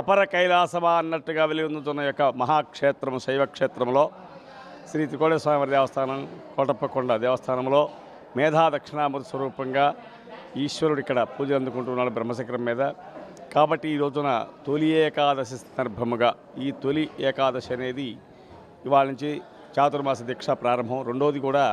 అపర కైలాసమా అన్నట్టుగా వెలుగొందుతున్న యొక్క మహాక్షేత్రము శైవక్షేత్రంలో శ్రీ త్రికోణేశ్వర స్వామి దేవస్థానం కోటప్పకొండ దేవస్థానంలో మేధా దక్షిణామృత స్వరూపంగా ఈశ్వరుడు ఇక్కడ పూజలు అందుకుంటున్నాడు బ్రహ్మశిఖరం మీద. కాబట్టి ఈ రోజున తొలి ఏకాదశి సందర్భముగా ఈ తొలి ఏకాదశి అనేది ఇవాళ నుంచి చాతుర్మాస దీక్ష ప్రారంభం. రెండోది కూడా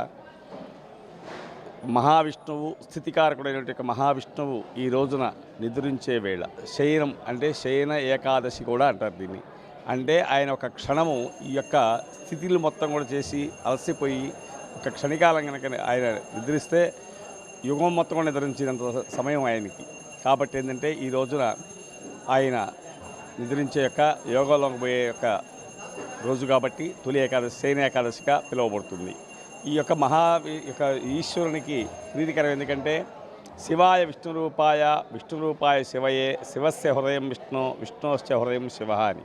మహావిష్ణువు స్థితికారకుడైనటువంటి మహావిష్ణువు ఈ రోజున నిద్రించే వేళ. శయనం అంటే శయన ఏకాదశి కూడా అంటారు దీన్ని. అంటే ఆయన ఒక క్షణము ఈ యొక్క స్థితిలు మొత్తం కూడా చేసి అలసిపోయి ఒక క్షణికాలం కనుక ఆయన నిద్రిస్తే యుగం మొత్తం కూడా నిద్రించినంత సమయం ఆయనకి. కాబట్టి ఏంటంటే ఈ రోజున ఆయన నిద్రించే యొక్క యోగంలోకి పోయే యొక్క రోజు కాబట్టి తొలి ఏకాదశి శయన ఏకాదశిగా పిలువబడుతుంది. ఈ యొక్క మహా యొక్క ఈశ్వరునికి ప్రీతికరం ఎందుకంటే శివాయ విష్ణు రూపాయ విష్ణు రూపాయ శివయే శివస్య హృదయం విష్ణు విష్ణుశ్చ హృదయం శివ అని.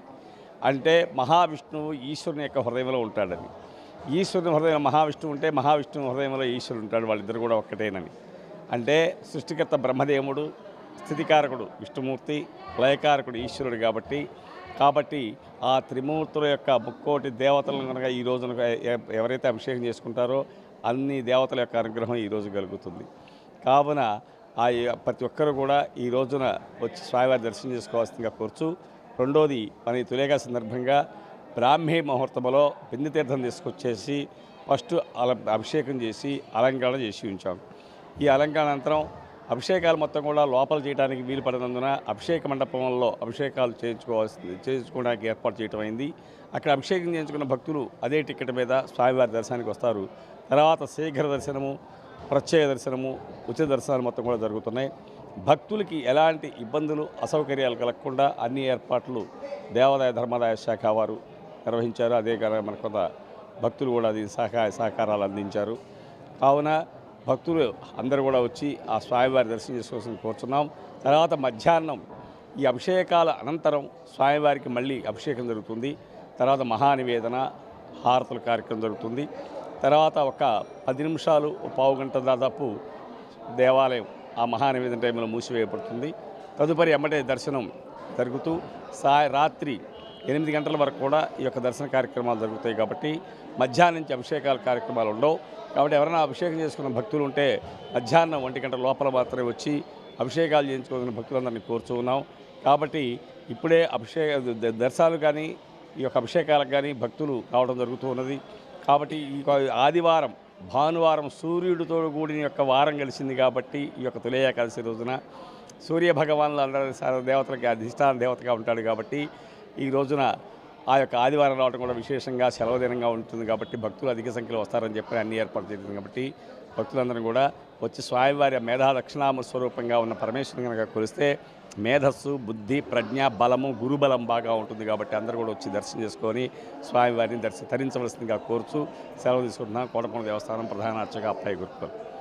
అంటే మహావిష్ణువు ఈశ్వరుని యొక్క హృదయంలో ఉంటాడని. ఈశ్వరుని హృదయం మహావిష్ణువు ఉంటే మహావిష్ణువు హృదయంలో ఈశ్వరుడు ఉంటాడు వాళ్ళిద్దరు కూడా ఒక్కటేనని. అంటే సృష్టికర్త బ్రహ్మదేవుడు స్థితికారకుడు విష్ణుమూర్తి లయకారకుడు ఈశ్వరుడు కాబట్టి కాబట్టి ఆ త్రిమూర్తుల యొక్క ముక్కోటి దేవతలను కనుక ఈ రోజున ఎ- ఎవరైతే అభిషేకం చేసుకుంటారో అన్ని దేవతల యొక్క అనుగ్రహం ఈ రోజు కలుగుతుంది. కావున ఆ ప్రతి ఒక్కరు కూడా ఈ రోజున వచ్చి స్వామివారి దర్శనం చేసుకోవాల్సిందిగా కోరుచు. రెండోది మన ఈ తులేగా సందర్భంగా బ్రాహ్మీ ముహూర్తంలో బిందు తీర్థం తీసుకొచ్చేసి ఫస్ట్ అభిషేకం చేసి అలంకరణ చేసి ఉంచాం. ఈ అలంకరణ అనంతరం అభిషేకాలు మొత్తం కూడా లోపల చేయడానికి వీలు పడినందున అభిషేక మండపంలో అభిషేకాలు చేయించుకోవాల్సింది చేయించుకోవడానికి ఏర్పాటు చేయడం అయింది. అక్కడ అభిషేకం చేయించుకున్న భక్తులు అదే టికెట్ మీద స్వామివారి దర్శనానికి వస్తారు. తర్వాత శీఘ్ర దర్శనము ప్రత్యేక దర్శనము ఉచిత దర్శనాలు మొత్తం కూడా జరుగుతున్నాయి. భక్తులకి ఎలాంటి ఇబ్బందులు అసౌకర్యాలు కలగకుండా అన్ని ఏర్పాట్లు దేవాదాయ ధర్మాదాయ శాఖ వారు నిర్వహించారు. అదే కారణంగా మన కొంత భక్తులు కూడా అది సహకార సహకారాలు అందించారు. కావున భక్తులు అందరూ కూడా వచ్చి ఆ స్వామివారి దర్శనం చేసుకోవాల్సింది కోరుతున్నాం. తర్వాత మధ్యాహ్నం ఈ అభిషేకాల అనంతరం స్వామివారికి మళ్ళీ అభిషేకం జరుగుతుంది. తర్వాత మహానివేదన హారతుల కార్యక్రమం జరుగుతుంది. తర్వాత ఒక పది నిమిషాలు పావు గంట దాదాపు దేవాలయం ఆ మహానివేదన టైంలో మూసివేయబడుతుంది. తదుపరి ఎమ్మటే దర్శనం జరుగుతూ సాయ రాత్రి ఎనిమిది గంటల వరకు కూడా ఈ యొక్క దర్శన కార్యక్రమాలు జరుగుతాయి కాబట్టి మధ్యాహ్నం నుంచి అభిషేకాల కార్యక్రమాలు ఉండవు. కాబట్టి ఎవరైనా అభిషేకం చేసుకున్న భక్తులు ఉంటే మధ్యాహ్నం ఒంటి గంట లోపల మాత్రమే వచ్చి అభిషేకాలు చేయించుకోవాలని భక్తులందరినీ కోరుచూ ఉన్నాం. కాబట్టి ఇప్పుడే అభిషేక దర్శనాలు కానీ ఈ యొక్క అభిషేకాలకు కానీ భక్తులు రావడం జరుగుతూ ఉన్నది. కాబట్టి ఈ ఆదివారం భానువారం సూర్యుడితో కూడిన యొక్క వారం కలిసింది కాబట్టి ఈ యొక్క తొలి ఏకాదశి రోజున సూర్య భగవానులు అందరి దేవతలకి అధిష్టాన దేవతగా ఉంటాడు కాబట్టి ఈ రోజున ఆ యొక్క ఆదివారం రావడం కూడా విశేషంగా సెలవు దినంగా ఉంటుంది కాబట్టి భక్తులు అధిక సంఖ్యలో వస్తారని చెప్పి అన్ని ఏర్పాటు చేసింది కాబట్టి భక్తులందరూ కూడా వచ్చి స్వామివారి మేధా దక్షిణామ స్వరూపంగా ఉన్న పరమేశ్వరుని కనుక కొలిస్తే మేధస్సు బుద్ధి ప్రజ్ఞ బలము గురుబలం బాగా ఉంటుంది కాబట్టి అందరూ కూడా వచ్చి దర్శనం చేసుకొని స్వామివారిని దర్శ తరించవలసిందిగా కోరుచు సెలవు తీసుకుంటున్నాం. కోటకొండ దేవస్థానం ప్రధాన అర్చక అప్పాయి గురుకులు.